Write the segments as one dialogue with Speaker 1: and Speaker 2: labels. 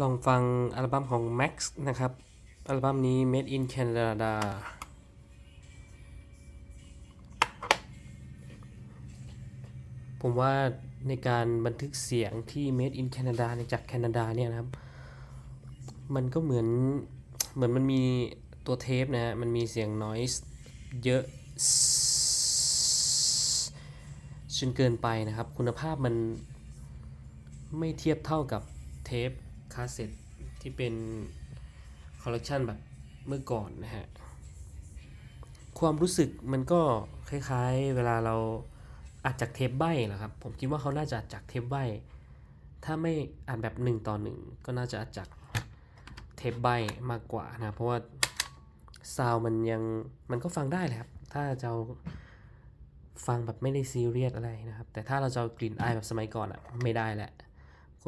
Speaker 1: ลองฟังอัลบั้มของ Max นะครับ อัลบั้มนี้ Made in Canada ผมว่าในการบันทึกเสียงที่ Made in Canada เนี่ยจากแคนาดาเนี่ยนะครับ มันก็เหมือน เหมือนมันมีตัวเทปนะฮะ มันมีเสียง noise เยอะจนเกินไปนะครับ คุณภาพมันไม่เทียบเท่ากับเทป คาสเซ็ตที่เป็นคอลเลกชันแบบเมื่อก่อนนะฮะ ความรู้สึกมันก็คล้ายๆ เวลาเราอัดจากเทปใบ้แหละครับ ผมคิดว่าเขาน่าจะอัดจากเทปใบ้ถ้าไม่อัดแบบหนึ่งต่อหนึ่งก็น่าจะอัดจากเทปใบ้มากกว่านะ เพราะว่าซาวมันยังมันก็ฟังได้แหละครับ ถ้าจะฟังแบบไม่ได้ซีเรียสอะไรนะครับ แต่ถ้าเราจะกลิ่นอายแบบสมัยก่อนอะไม่ได้แหละ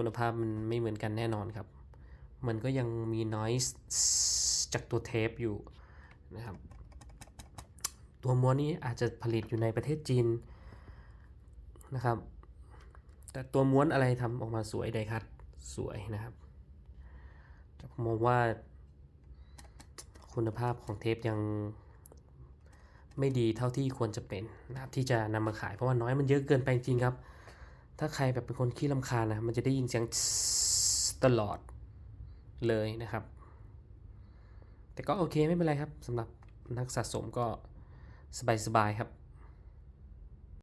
Speaker 1: คุณภาพมันไม่เหมือนกันแน่นอนครับ มันก็ยังมี noise จากตัวเทปอยู่นะครับ ตัวม้วนนี้อาจจะผลิตอยู่ในประเทศจีนนะครับ แต่ตัวม้วนอะไรทำออกมาสวยไดคัตสวยนะครับมมองว่าคุณภาพของเทปยังไม่ดีเท่าที่ควรจะเป็นนะครับที่จะนำมาขายเพราะว่าน้อยมันเยอะเกินไปจริงครับ ถ้าใครแบบเป็นคนขี้ลำคาญนะ มันจะได้ยินเสียงตลอดเลยนะครับ แต่ก็โอเคไม่เป็นไรครับสำหรับนักสะสมก็สบายๆครับ